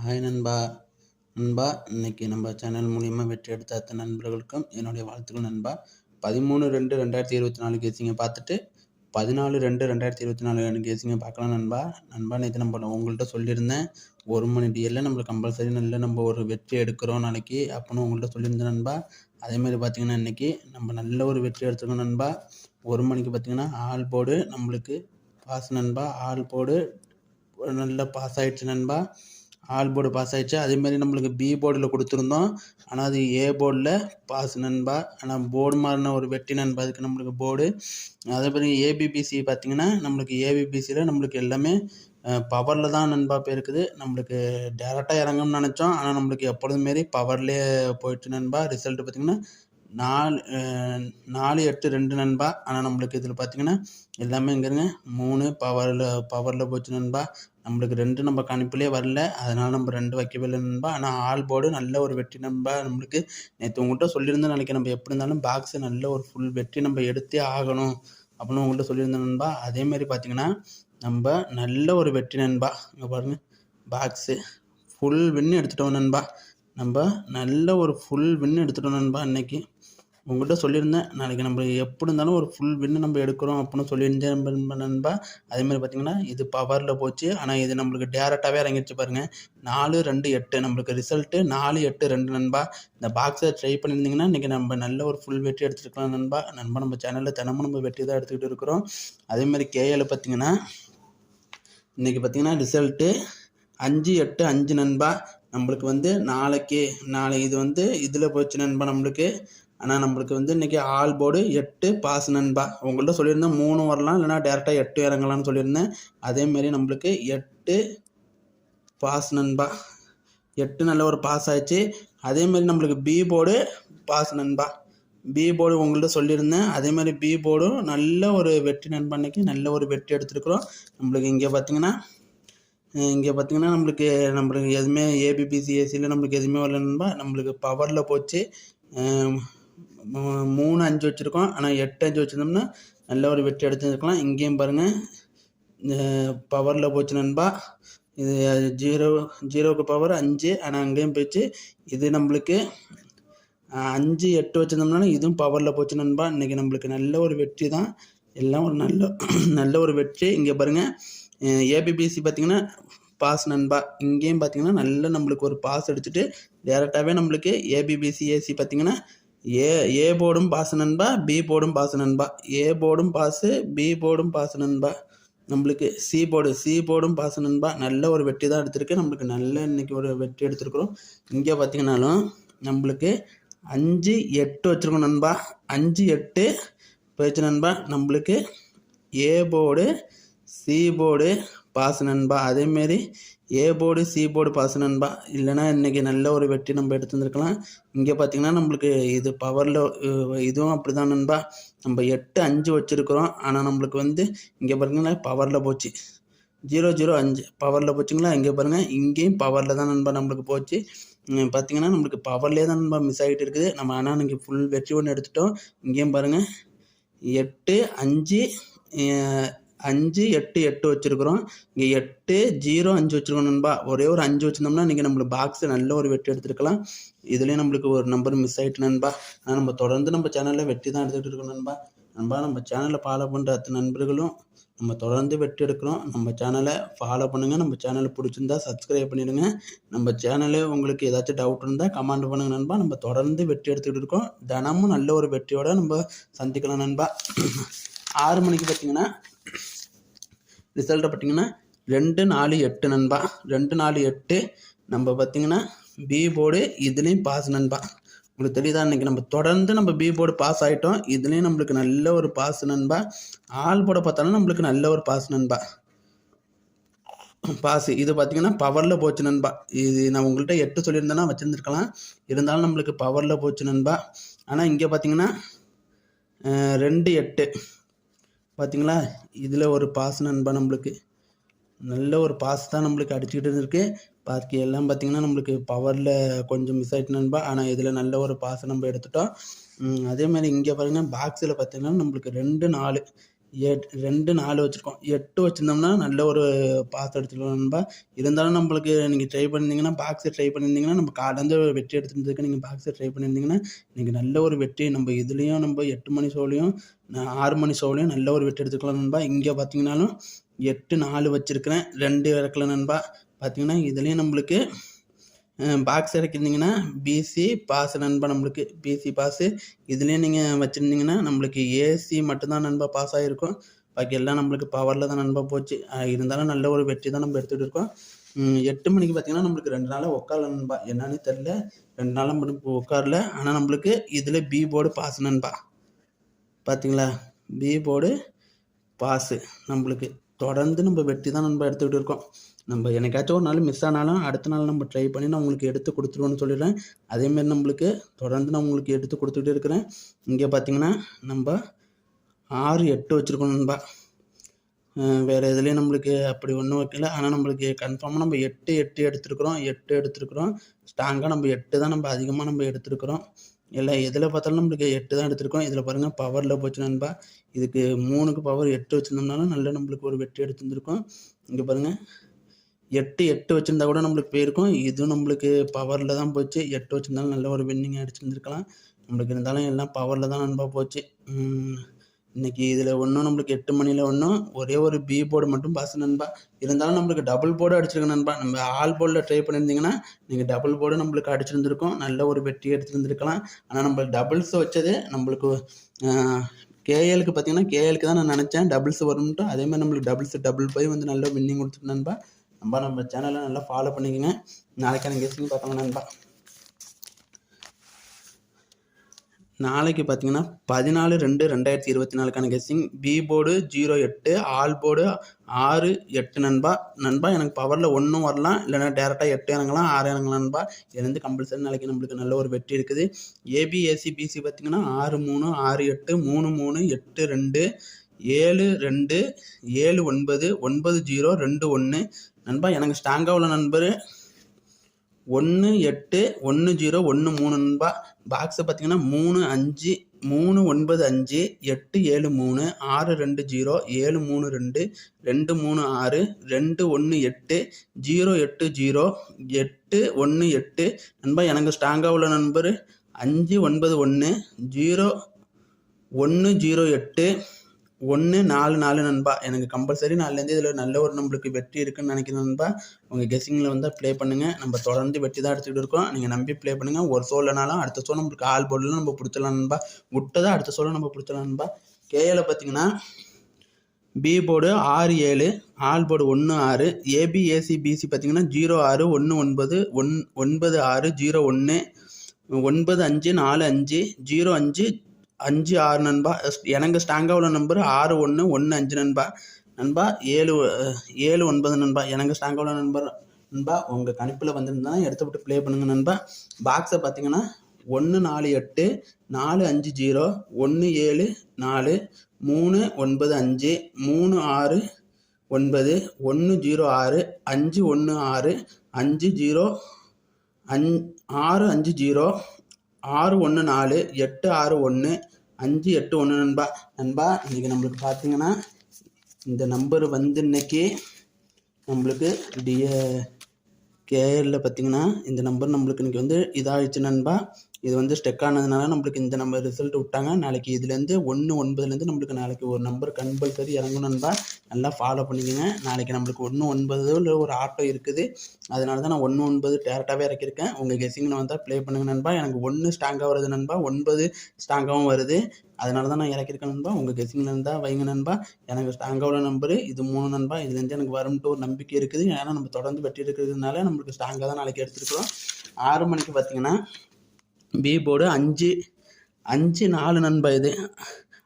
Hi நண்பா. நண்பா இன்னைக்கு நம்ம சேனல் மூலிமா வெற்றி எடுத்த அத்தனை நண்பர்களுக்கும் என்னுடைய வாழ்த்துக்கள் நண்பா. பதிமூணு ரெண்டு ரெண்டாயிரத்தி இருபத்தி நாலு கேசிங்க பார்த்துட்டு பதினாலு ரெண்டு ரெண்டாயிரத்தி இருபத்தி நாலு கேசிங்க பார்க்கலாம் நண்பா. நண்பா நேற்று நம்ம உங்கள்கிட்ட சொல்லியிருந்தேன் ஒரு மணி டிஎல்ல நம்மளுக்கு கம்பல்சரி நல்ல நம்ம ஒரு வெற்றி எடுக்கிறோம் நாளைக்கு அப்படின்னு உங்கள்கிட்ட சொல்லியிருந்தேன் நண்பா. அதே மாதிரி பார்த்தீங்கன்னா இன்றைக்கி நம்ம நல்ல ஒரு வெற்றி எடுத்துக்கணும் நண்பா. ஒரு மணிக்கு பார்த்தீங்கன்னா ஆள் போடு நம்மளுக்கு பாஸ் நண்பா. ஆள் போடு நல்லா பாஸ் ஆகிடுச்சு நண்பா. ஆல் போர்டு பாஸ் ஆகிடுச்சு அதேமாதிரி நம்மளுக்கு பி போர்டில் கொடுத்துருந்தோம். ஆனால் அது ஏ போர்டில் பாஸ் நண்பா. ஆனால் போர்டு மாறின ஒரு வெட்டி நண்பா. அதுக்கு நம்மளுக்கு போர்டு அதே மாதிரி ஏபிபிசி பார்த்தீங்கன்னா நம்மளுக்கு ஏபிபிசியில் நம்மளுக்கு எல்லாமே பவரில் தான் நண்பா போயிருக்குது. நம்மளுக்கு டேரெக்டாக இறங்கும்னு நினச்சோம். ஆனால் நம்மளுக்கு எப்பொழுதும் மாரி பவர்லேயே போயிட்டு நண்பா. ரிசல்ட்டு பார்த்திங்கன்னா நாலு நாலு எட்டு ரெண்டு நண்பா. ஆனால் நம்மளுக்கு இதில் பார்த்தீங்கன்னா எல்லாமே இங்கேருங்க மூணு பவரில் பவரில் போச்சு நண்பா. நம்மளுக்கு ரெண்டு நம்ம கணிப்பிலே வரல. அதனால் நம்ம ரெண்டு வைக்கவே இல்லை நண்பா. ஆனால் ஆல் போர்டு நல்ல ஒரு வெற்றி நண்பா. நம்மளுக்கு நேற்று உங்கள்கிட்ட சொல்லியிருந்தேன் நாளைக்கு நம்ம எப்படி இருந்தாலும் பாக்ஸு நல்ல ஒரு ஃபுல் வெற்றி நம்ம எடுத்தே ஆகணும் அப்படின்னு உங்கள்கிட்ட சொல்லியிருந்தேன் நண்பா. அதேமாரி பார்த்தீங்கன்னா நம்ம நல்ல ஒரு வெற்றி நண்பா. இங்கே பாருங்கள் பாக்ஸு ஃபுல் வின்னு எடுத்துட்டோம் நண்பா. நம்ம நல்ல ஒரு ஃபுல் வின்னு எடுத்துட்டோம் நண்பா இன்றைக்கி உங்கள்கிட்ட சொல்லியிருந்தேன். நாளைக்கு நம்ம எப்படி இருந்தாலும் ஒரு ஃபுல் வின்னு நம்ம எடுக்கிறோம் அப்படின்னு சொல்லியிருந்தேன் நண்பா அதேமாதிரி பார்த்தீங்கன்னா இது பவரில் போச்சு. ஆனால் இது நம்மளுக்கு டேரெக்டாகவே இறங்கிடுச்சு பாருங்கள் நாலு ரெண்டு எட்டு நம்மளுக்கு ரிசல்ட்டு நாலு எட்டு ரெண்டு நண்பா. இந்த பாக்ஸை ட்ரை பண்ணியிருந்தீங்கன்னா இன்றைக்கி நம்ம நல்ல ஒரு ஃபுல் வெற்றி எடுத்துருக்கலாம் நண்பா. நண்பா நம்ம சேனலில் தினமும் நம்ம வெற்றி தான் எடுத்துக்கிட்டு இருக்கிறோம். அதேமாதிரி கேஎல் பார்த்தீங்கன்னா இன்றைக்கி பார்த்தீங்கன்னா ரிசல்ட்டு அஞ்சு எட்டு அஞ்சு நண்பா. நம்மளுக்கு வந்து நாளைக்கு நாளை இது வந்து இதில் போச்சு நண்பா நம்மளுக்கு. ஆனால் நம்மளுக்கு வந்து இன்றைக்கி ஆல் போர்டு எட்டு பாஸ் நண்பா. உங்கள்கிட்ட சொல்லியிருந்தேன் மூணு வரலாம் இல்லைனா டேரெக்டாக எட்டு இறங்கலாம்னு சொல்லியிருந்தேன். அதேமாரி நம்மளுக்கு எட்டு பாஸ் நண்பா. எட்டு நல்ல ஒரு பாஸ் ஆயிடுச்சு. அதேமாரி நம்மளுக்கு பி போர்டு பாஸ் நண்பா. பி போர்டு உங்கள்கிட்ட சொல்லியிருந்தேன். அதே மாதிரி பி போர்டும் நல்ல ஒரு வெற்றி நண்பன்னைக்கு நல்ல ஒரு வெற்றி எடுத்துருக்குறோம். நம்மளுக்கு இங்கே பார்த்தீங்கன்னா இங்கே பார்த்தீங்கன்னா நம்மளுக்கு நம்மளுக்கு எதுவுமே ஏபிபிசி ஏசியில் நம்மளுக்கு எதுவுமே வரல நண்பா. நம்மளுக்கு பவரில் போச்சு. மூணு அஞ்சு வச்சுருக்கோம். ஆனால் எட்டு அஞ்சு வச்சுருந்தோம்னா நல்ல ஒரு வெற்றி அடிச்சிருக்கலாம் இங்கேயும் பாருங்கள் பவரில் போச்சு நண்பா. இது ஜீரோ ஜீரோவுக்கு பவர் அஞ்சு. ஆனால் அங்கேயும் போயிடுச்சு. இது நம்மளுக்கு அஞ்சு எட்டு வச்சுருந்தோம்னாலும் இதுவும் பவரில் போச்சு நண்பா. இன்றைக்கி நம்மளுக்கு நல்ல ஒரு வெற்றி தான். எல்லாம் ஒரு நல்ல நல்ல ஒரு வெற்றி. இங்கே பாருங்கள் ஏபிபிசி பார்த்திங்கன்னா பாஸ் நண்பா. இங்கேயும் பார்த்தீங்கன்னா நல்ல நம்மளுக்கு ஒரு பாஸ் அடிச்சுட்டு டேரெக்டாகவே நம்மளுக்கு A B B C AC பார்த்தீங்கன்னா ஏ ஏ போர்டும் பாஸ் நண்பா பி போர்டும் பாஸ் நண்பா. ஏ போர்டும் பாஸு பி போர்டும் பாஸ் நண்பா. நம்மளுக்கு சி போர்டு சி போர்டும் பாஸ் நண்பா. நல்ல ஒரு வெற்றி தான் எடுத்திருக்கு. நம்மளுக்கு நல்ல இன்றைக்கி ஒரு வெற்றி எடுத்துருக்குறோம். இங்கே பார்த்தீங்கன்னாலும் நம்மளுக்கு அஞ்சு எட்டு வச்சுருக்கோம் நண்பா. அஞ்சு எட்டு போயிடுச்சு நண்பா. நம்மளுக்கு A board C board pass நண்பா. அதேமாரி A board C board pass நண்பா. இல்லைனா இன்றைக்கி நல்ல ஒரு வெற்றி நம்ம எடுத்து இங்கே பார்த்திங்கன்னா நம்மளுக்கு இது பவரில் இதுவும் அப்படி தான் நண்பா. நம்ம எட்டு அஞ்சு வச்சுருக்குறோம். ஆனால் நம்மளுக்கு வந்து இங்கே பாருங்களா பவரில் போச்சு. ஜீரோ ஜீரோ அஞ்சு. பவரில் போச்சுங்களா? இங்கே பாருங்கள் இங்கேயும் பவரில் தான் நண்பா நம்மளுக்கு போச்சு. பார்த்திங்கன்னா நம்மளுக்கு பவர்லேயே தான் நண்பா மிஸ் ஆகிட்டு இருக்குது. நம்ம ஆனால் இன்றைக்கி ஃபுல் வெற்றி ஒன்று எடுத்துட்டோம். இங்கேயும் பாருங்கள் எட்டு அஞ்சு அஞ்சு எட்டு எட்டு வச்சுருக்குறோம். இங்கே எட்டு ஜீரோ அஞ்சு வச்சுருக்கோம் நண்பா. ஒரே ஒரு அஞ்சு வச்சுருந்தோம்னா நீங்கள் நம்மளுக்கு பாக்ஸ் நல்ல ஒரு வெற்றி எடுத்துருக்கலாம். இதுலேயும் நம்மளுக்கு ஒரு நம்பர் மிஸ் ஆகிட்டு நண்பா. ஆனால் நம்ம தொடர்ந்து நம்ம சேனலில் வெற்றி தான் எடுத்துகிட்டு இருக்கோம் நண்பா. நண்பா நம்ம சேனலை ஃபாலோ பண்ணுற அத்தனை நண்பர்களும் நம்ம தொடர்ந்து வெற்றி எடுக்கிறோம். நம்ம சேனலை ஃபாலோ பண்ணுங்கள் நம்ம சேனலை பிடிச்சிருந்தா சப்ஸ்கிரைப் பண்ணிடுங்க. நம்ம சேனலு உங்களுக்கு ஏதாச்சும் டவுட் இருந்தால் கமெண்ட் பண்ணுங்கள் நண்பா. நம்ம தொடர்ந்து வெற்றி எடுத்துக்கிட்டு இருக்கோம். தினமும் நல்ல ஒரு வெற்றியோடு நம்ம சந்திக்கலாம் நண்பா. ஆறு மணிக்கு பார்த்தீங்கன்னா ரிசல்ட்டை பார்த்தீங்கன்னா ரெண்டு நாலு எட்டு நண்பா. ரெண்டு நாலு எட்டு. நம்ம பார்த்திங்கன்னா பி போர்டு இதுலேயும் பாஸ் நண்பா. உங்களுக்கு தெரியுதா? இன்றைக்கி நம்ம தொடர்ந்து நம்ம பி போர்டு பாஸ் ஆகிட்டோம் இதுலேயும் நம்மளுக்கு நல்ல ஒரு பாஸ் நண்பா. ஆல் போர்டை பார்த்தாலும் நம்மளுக்கு நல்ல ஒரு பாஸ் நண்பா. பாஸ் இது பார்த்திங்கன்னா பவரில் போச்சு நண்பா. இது நான் உங்கள்கிட்ட எட்டு சொல்லியிருந்தேன்னா வச்சுருந்துருக்கலாம். இருந்தாலும் நம்மளுக்கு பவரில் போச்சு நண்பா. ஆனால் இங்கே பார்த்தீங்கன்னா ரெண்டு எட்டு. பார்த்தீங்களா இதில் ஒரு பாஸ் நண்பா நம்மளுக்கு. நல்ல ஒரு பாஸ் தான் நம்மளுக்கு அடிச்சுக்கிட்டு இருக்கு பாக்கி எல்லாம் பார்த்திங்கன்னா நம்மளுக்கு பவரில் கொஞ்சம் மிஸ் ஆகிட்டு நண்பா. ஆனால் இதில் நல்ல ஒரு பாஸ் நம்ம எடுத்துட்டோம். அதே மாதிரி இங்கே பாருங்கன்னா பாக்ஸில் பார்த்திங்கன்னா நம்மளுக்கு ரெண்டு நாலு எட் ரெண்டு நாலு வச்சுருக்கோம். எட்டு வச்சுருந்தோம்னா நல்ல ஒரு பாஸ் எடுத்துக்கலாம் நண்பா. இருந்தாலும் நம்மளுக்கு நீங்கள் ட்ரை பண்ணியிருந்தீங்கன்னா பாக்ஸை ட்ரை பண்ணியிருந்தீங்கன்னா நம்ம காலேருந்து வெற்றி எடுத்துருந்துருக்கு நீங்கள் பாக்ஸை ட்ரை பண்ணியிருந்தீங்கன்னா நீங்கள் நல்ல ஒரு வெற்றி நம்ம இதுலேயும் நம்ம எட்டு மணி ஷோலையும் ஆறு மணி ஷோலையும் நல்ல ஒரு வெற்றி எடுத்துக்கலாம் நண்பா. இங்கே பார்த்தீங்கன்னாலும் எட்டு நாலு வச்சுருக்கிறேன். ரெண்டு இறக்கல நண்பா. பார்த்தீங்கன்னா இதுலேயும் நம்மளுக்கு பாக்ஸ் இறக்கியிருந்தீங்கன்னா பிசி பாஸ் நண்பா நம்மளுக்கு. பிசி பாஸு இதுலேயே நீங்கள் வச்சுருந்தீங்கன்னா நம்மளுக்கு ஏசி மட்டும்தான் நண்பா பாஸ் ஆகிருக்கும் பாக்கி எல்லாம் நம்மளுக்கு பவரில் தான் நண்பா போச்சு. இருந்தாலும் நல்ல ஒரு வெற்றி தான் நம்ம எடுத்துகிட்டு இருக்கோம். எட்டு மணிக்கு பார்த்தீங்கன்னா நம்மளுக்கு ரெண்டு நாளாக உட்காரல நண்பா. என்னன்னு தெரில ரெண்டு நாளாக மட்டும் உட்காரல ஆனால் நம்மளுக்கு இதில் பி போர்டு பாஸ் நண்பா. பார்த்தீங்களா பி போர்டு பாஸு நம்மளுக்கு. தொடர்ந்து நம்ம வெற்றி தான் நண்பா எடுத்துக்கிட்டு இருக்கோம். நம்ம என்னைக்காச்சும் ஒரு நாள் மிஸ் ஆனாலும் அடுத்த நாள் நம்ம ட்ரை பண்ணி நான் உங்களுக்கு எடுத்து கொடுத்துருவோன்னு சொல்லிடுறேன். அதேமாரி நம்மளுக்கு தொடர்ந்து நான் உங்களுக்கு எடுத்து கொடுத்துக்கிட்டே இருக்கிறேன். இங்கே பார்த்தீங்கன்னா நம்ம ஆறு எட்டு வச்சுருக்கோம் நண்பா. வேறு எதுலேயும் நம்மளுக்கு அப்படி ஒன்றும் வைக்கல. ஆனால் நம்மளுக்கு கன்ஃபார்மாக நம்ம எட்டு எட்டு எடுத்துருக்குறோம். எட்டு எடுத்துருக்குறோம். ஸ்ட்ராங்காக நம்ம எட்டு தான் நம்ம அதிகமாக நம்ம எடுத்துருக்குறோம். இல்லை எதில் பார்த்தாலும் நம்மளுக்கு எட்டு தான் எடுத்திருக்கோம். இதில் பாருங்கள் பவரில் போச்சு நண்பா. இதுக்கு மூணுக்கு பவர் எட்டு வச்சுருந்தோம்னாலும் நல்ல நம்மளுக்கு ஒரு வெற்றி எடுத்துருந்துருக்கோம். இங்கே பாருங்கள் எட்டு எட்டு வச்சுருந்தா கூட நம்மளுக்கு போயிருக்கும். இதுவும் நம்மளுக்கு பவரில் தான் போச்சு. எட்டு வச்சுருந்தாலும் நல்ல ஒரு வின்னிங் அடிச்சிருந்துருக்கலாம். நம்மளுக்கு இருந்தாலும் எல்லாம் பவரில் தான் நண்பா போச்சு. இன்றைக்கி இன்னைக்கு இதில் ஒன்றும் நம்மளுக்கு எட்டு மணியில் ஒன்றும் ஒரே ஒரு பி போர்டு மட்டும் பாஸ் நண்பா. இருந்தாலும் நம்மளுக்கு டபுள் போர்டு அடிச்சிருக்க நண்பா. நம்ம ஆல் போர்டில் ட்ரை பண்ணியிருந்தீங்கன்னா நீங்கள் டபுள் போர்டு நம்மளுக்கு அடிச்சிருந்துருக்கோம். நல்ல ஒரு வெற்றி எடுத்துருந்துருக்கலாம் ஆனால் நம்ம டபுள்ஸ் வச்சது நம்மளுக்கு கேஎலுக்கு பார்த்தீங்கன்னா கேஎலுக்கு தான் நான் நினச்சேன். டபுள்ஸ் வரும்ட்டு அதேமாதிரி நம்மளுக்கு டபுள்ஸ் டபுள் போய் வந்து நல்ல வின்னிங் கொடுத்துருந்தேன்பா நண்பா. நம்ம நம்ம சேனலை நல்லா ஃபாலோ பண்ணிக்கோங்க. நாளைக்கான கெஸ்டிங் பார்க்கலாம் நண்பா. நாளைக்கு பார்த்தீங்கன்னா பதினாலு ரெண்டு ரெண்டாயிரத்தி இருபத்தி நாலுக்கான கெஸ்டிங் பி போர்டு ஜீரோ எட்டு ஆல் போர்டு ஆறு எட்டு நண்பா. நண்பா எனக்கு பவரில் ஒன்றும் வரலாம் இல்லைன்னா டேரெக்டாக எட்டு இறங்கலாம் ஆறு இறங்கலாம் நண்பா. இதுலேருந்து கம்பல்சரி நாளைக்கு நம்மளுக்கு நல்ல ஒரு வெற்றி இருக்குது. ஏபிஎஸ்சி பிசி பார்த்தீங்கன்னா ஆறு மூணு ஆறு எட்டு மூணு மூணு எட்டு ரெண்டு ஏழு ரெண்டு ஏழு ஒன்பது ஒன்பது ஜீரோ ரெண்டு ஒன்று நண்பா எனக்கு ஸ்ட்ராங்காக உள்ள நண்பர். ஒன்று எட்டு ஒன்று ஜீரோ ஒன்று மூணு நண்பா. பாக்ஸை பார்த்தீங்கன்னா மூணு அஞ்சு மூணு ஒன்பது அஞ்சு எட்டு ஏழு மூணு ஆறு ரெண்டு ஜீரோ ஏழு மூணு ரெண்டு ரெண்டு மூணு ஆறு ரெண்டு ஒன்று எட்டு ஜீரோ எட்டு ஜீரோ எட்டு ஒன்று எட்டு. நண்பா எனக்கு ஸ்ட்ராங்காக உள்ள நண்பர். அஞ்சு ஒன்பது ஒன்று ஜீரோ ஒன்று ஜீரோ எட்டு. ஒன்று நாலு நாலு நண்பா. எனக்கு கம்பல்சரி நாலுலேருந்து இதில் நல்ல ஒரு நம்மளுக்கு வெற்றி இருக்குன்னு நினைக்கிறேன் நண்பா. உங்கள் கெஸ்ஸிங்கில் வந்து ப்ளே பண்ணுங்கள் நம்ம தொடர்ந்து வெற்றி தான் எடுத்துக்கிட்டு இருக்கோம். நீங்கள் நம்பி ப்ளே பண்ணுங்கள் ஒரு ஷோ அடுத்த ஷோ நம்மளுக்கு ஆல் போர்டில் நம்ம பிடிச்சலாம் நண்பா. விட்டதை அடுத்த ஷோவில் நம்ம பிடிச்சலாம் நண்பா. கேஏல பார்த்தீங்கன்னா பி போர்டு ஆறு ஏழு ஆல் போர்டு ஒன்று ஆறு ஏபிஏசி பிசி பார்த்தீங்கன்னா ஜீரோ ஆறு ஒன்று ஒன்பது ஒன் ஒன்பது ஆறு ஜீரோ ஒன்று ஒன்பது அஞ்சு நாலு அஞ்சு ஜீரோ அஞ்சு அஞ்சு ஆறு நண்பா. எனக்கு ஸ்ட்ராங்காக உள்ள நம்பர் ஆறு ஒன்று ஒன்று அஞ்சு நண்பா. நண்பா ஏழு ஏழு ஒன்பது நண்பா. எனக்கு ஸ்ட்ராங்காக உள்ள நண்பர் நண்பா உங்கள் கணிப்பில் வந்திருந்தா எடுத்து விட்டு ப்ளே பண்ணுங்கள் நண்பா. பாக்ஸை பார்த்தீங்கன்னா ஒன்று நாலு எட்டு நாலு அஞ்சு ஜீரோ ஒன்று ஏழு நாலு மூணு ஒன்பது அஞ்சு மூணு ஆறு ஒன்பது ஒன்று ஜீரோ ஆறு அஞ்சு ஒன்று ஆறு அஞ்சு ஜீரோ அஞ் ஆறு அஞ்சு ஜீரோ ஆறு ஒன்று நாலு எட்டு ஆறு ஒன்று அஞ்சு எட்டு ஒன்று நண்பா. நண்பா இன்றைக்கி நம்மளுக்கு பார்த்தீங்கன்னா இந்த நம்பர் வந்து இன்றைக்கி நம்மளுக்கு டிஏ கேஎல்ல பார்த்தீங்கன்னா இந்த நம்பர் நம்மளுக்கு இன்றைக்கி வந்து இதாகிடுச்சு நண்பா. இது வந்து ஸ்டெக் ஆனதுனால நம்மளுக்கு இந்த நம்பர் ரிசல்ட் விட்டாங்க. நாளைக்கு இதுலேருந்து ஒன்று ஒன்பதுலேருந்து நம்மளுக்கு நாளைக்கு ஒரு நம்பர் கம்பல்சரி இறங்கணும்னு நண்பா நல்லா ஃபாலோ பண்ணிக்கோங்க. நாளைக்கு நம்மளுக்கு ஒன்று ஒன்பது இல்லை ஒரு ஆட்டோ இருக்குது. அதனால தான் நான் ஒன்று ஒன்பது டேரெக்டாகவே இறக்கியிருக்கேன். உங்கள் கெஸிங்கில் வந்தால் ப்ளே பண்ணுங்க நண்பா. எனக்கு ஒன்று ஸ்ட்ராங்காக வருது நண்பா. ஒன்பது ஸ்ட்ராங்காகவும் வருது. அதனால தான் நான் இறக்கியிருக்கேன் நண்பா. உங்கள் கெஸிங்கில் இருந்தால் வைங்க நண்பா. எனக்கு ஸ்ட்ராங்காக உள்ள நம்பரு இது மூணு நண்பா. இதுலேருந்து எனக்கு வரும்ட்டு ஒரு நம்பிக்கை இருக்குது. ஏன்னா நம்ம தொடர்ந்து வெட்டி இருக்கிறதுனால நம்மளுக்கு ஸ்ட்ராங்காக தான் நாளைக்கு எடுத்துருக்குறோம். ஆறு மணிக்கு பார்த்தீங்கன்னா பி போர்டு அஞ்சு அஞ்சு நாலு நண்பா இது.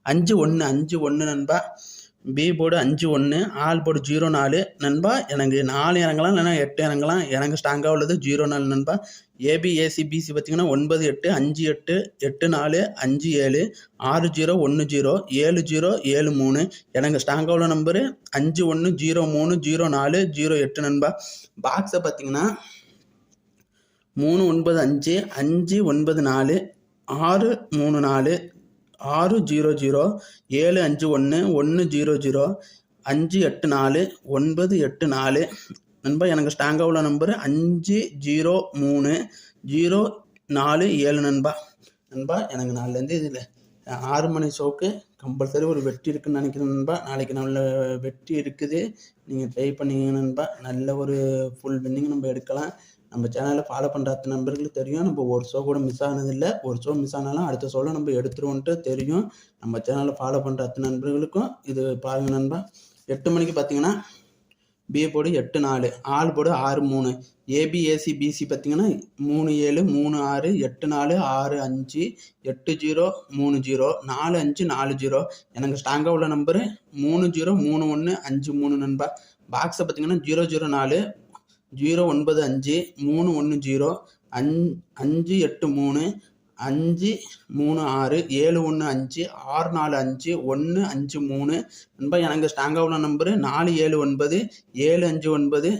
அஞ்சு ஒன்று அஞ்சு ஒன்று நண்பா. பி போர்டு அஞ்சு ஒன்று ஆல் போர்டு ஜீரோ நாலு நண்பா. எனக்கு நாலு இறங்கலாம் இல்லைன்னா எட்டு இறங்கலாம். எனக்கு ஸ்ட்ராங்காக உள்ளது ஜீரோ நாலு நண்பா. ஏபி ஏசி பிசி பார்த்தீங்கன்னா ஒன்பது எட்டு அஞ்சு எட்டு எட்டு நாலு அஞ்சு ஏழு ஆறு ஜீரோ ஒன்று ஜீரோ ஏழு ஜீரோ ஏழு மூணு. எனக்கு ஸ்ட்ராங்காக உள்ள நம்பரு அஞ்சு ஒன்று ஜீரோ மூணு ஜீரோ நாலு ஜீரோ எட்டு நண்பா. பாக்ஸை பார்த்தீங்கன்னா மூணு ஒன்பது அஞ்சு அஞ்சு ஒன்பது நாலு ஆறு மூணு நாலு ஆறு ஜீரோ ஜீரோ ஏழு அஞ்சு ஒன்று ஒன்று ஜீரோ ஜீரோ அஞ்சு எட்டு நாலு ஒன்பது எட்டு நாலு. நண்பா எனக்கு ஸ்டாங்காக உள்ள நம்பர் அஞ்சு ஜீரோ மூணு ஜீரோ நாலு ஏழு நண்பா. நண்பா எனக்கு நாலுலேருந்து இதில் ஆறு மணி ஷோக்கு கம்பல்சரி ஒரு வெற்றி இருக்குன்னு நினைக்கிறேன் நண்பா. நாளைக்கு நல்ல வெற்றி இருக்குது. நீங்கள் ட்ரை பண்ணீங்க நண்பா. நல்ல ஒரு ஃபுல் வின்னிங் நம்ம எடுக்கலாம். நம்ம சேனலை ஃபாலோ பண்ணுற அத்தனை நண்பர்களுக்கு தெரியும். நம்ம ஒரு ஷோ கூட மிஸ் ஆனதில்லை. ஒரு ஷோ மிஸ் ஆனாலும் அடுத்த ஷோவில் நம்ம எடுத்துருவோன்ட்டு தெரியும். நம்ம சேனலை ஃபாலோ பண்ணுற அத்தனை நண்பர்களுக்கும் இது பாருங்க நண்பா. எட்டு மணிக்கு பார்த்தீங்கன்னா பிஏ போடு எட்டு நாலு ஆள் போடு ஆறு மூணு ஏபிஏசி பிசி பார்த்தீங்கன்னா மூணு ஏழு மூணு ஆறு எட்டு நாலு ஆறு அஞ்சு எட்டு ஜீரோ மூணு ஜீரோ நாலு அஞ்சு நாலு ஜீரோ. எனக்கு ஸ்ட்ராங்காக உள்ள நம்பரு மூணு ஜீரோ மூணு ஒன்று அஞ்சு மூணு நண்பா. பாக்ஸை பார்த்தீங்கன்னா ஜீரோ ஜீரோ நாலு ஜீரோ ஒன்பது அஞ்சு மூணு ஒன்று ஜீரோ அஞ் அஞ்சு எட்டு மூணு அஞ்சு மூணு ஆறு ஏழு ஒன்று அஞ்சு ஆறு நாலு அஞ்சு ஒன்று அஞ்சு மூணு. நண்பா எனக்கு ஸ்ட்ராங்காக உள்ள நம்பரு நாலு ஏழு ஒன்பது ஏழு அஞ்சு ஒன்பது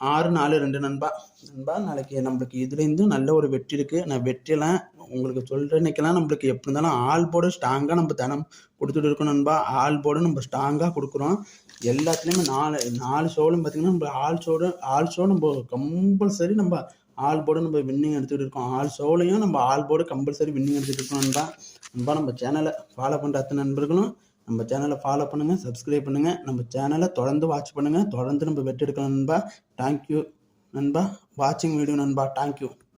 ஆறு நாலு ரெண்டு நண்பா. நண்பா நாளைக்கு நம்மளுக்கு இதுலேருந்து நல்ல ஒரு வெற்றி இருக்குது நான் வெற்றியெல்லாம் உங்களுக்கு சொல்கிறேன்னைக்கெல்லாம் நம்மளுக்கு எப்படி இருந்தாலும் ஆள் போர்டு ஸ்ட்ராங்காக நம்ம தனம் கொடுத்துட்டு இருக்கோம் நண்பா. ஆள் போர்டு நம்ம ஸ்ட்ராங்காக கொடுக்குறோம். எல்லாத்துலேயுமே நாலு நாலு ஷோலும் பார்த்திங்கன்னா நம்ம ஆல் ஷோடு ஆல் ஷோ நம்ம கம்பல்சரி நம்ம ஆல் போர்டு நம்ம வின்னிங் எடுத்துகிட்டு இருக்கோம். ஆல் ஷோலையும் நம்ம ஆல் போர்டு கம்பல்சரி வின்னிங் எடுத்துகிட்டு இருக்கோம் நண்பா. நண்பா நம்ம சேனலை ஃபாலோ பண்ணுற அத்தனை நண்பர்களும் நம்ம சேனலை ஃபாலோ பண்ணுங்கள் சப்ஸ்கிரைப் பண்ணுங்கள் நம்ம சேனலை தொடர்ந்து வாட்ச் பண்ணுங்கள் தொடர்ந்து நம்ம வெற்றி எடுக்கலாம் நண்பா. தேங்க்யூ நண்பா வாட்சிங் வீடியோ நண்பா. தேங்க்யூ